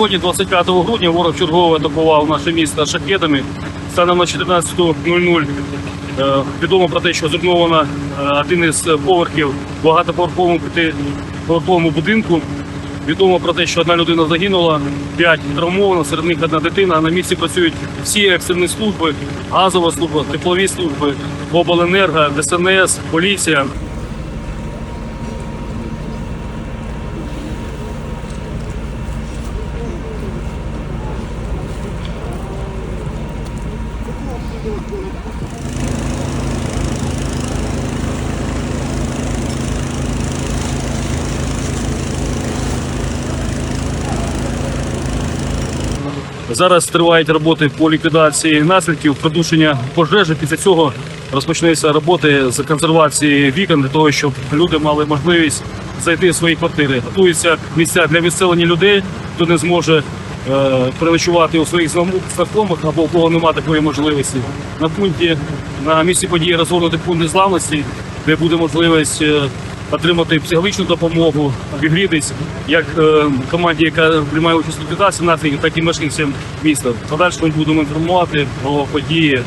Сьогодні, 25 грудня, ворог чергово атакував наше місто шахедами. Станом на 14.00 е, відомо про те, що зруйновано е, один із поверхів багатоповерховому п'ятиповерховому будинку. Відомо про те, що одна людина загинула, п'ять травмовано, серед них одна дитина. На місці працюють всі екстрені служби, газова служба, теплові служби, обленерго, ДСНС, поліція. Зараз тривають роботи по ліквідації наслідків придушення пожежі. Після цього розпочнуться роботи з консервації вікон для того, щоб люди мали можливість зайти в свої квартири. Готуються місця для відселення людей, хто не зможе переночувати у своїх знакомих, або у кого немає такої можливості. На пункті на місці події розгорнути пункт незламності, де буде можливість. е, Отримати психологічну допомогу, обігрітись як е, команді, яка приймає участь у ліквідації так і мешканцям міста. Подальше ми будемо інформувати про події